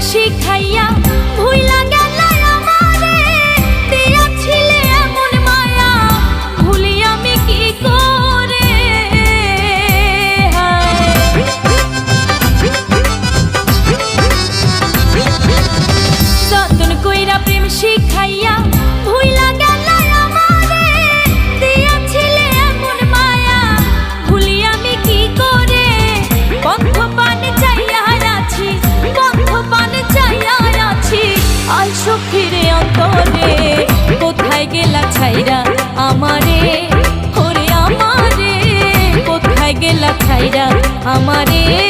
শিখাইয়া ভুইলা গেল আমারে। দিয়াছিলে এমন মায়া, ভুলি আমি কি করে? যতন কইরা প্রেম শিখাইয়া সখীরে অন্তরে কোথায় গেলা ছাইরা আমারে? ওরে আমারে কোথায় গেলা ছাইরা আমারে?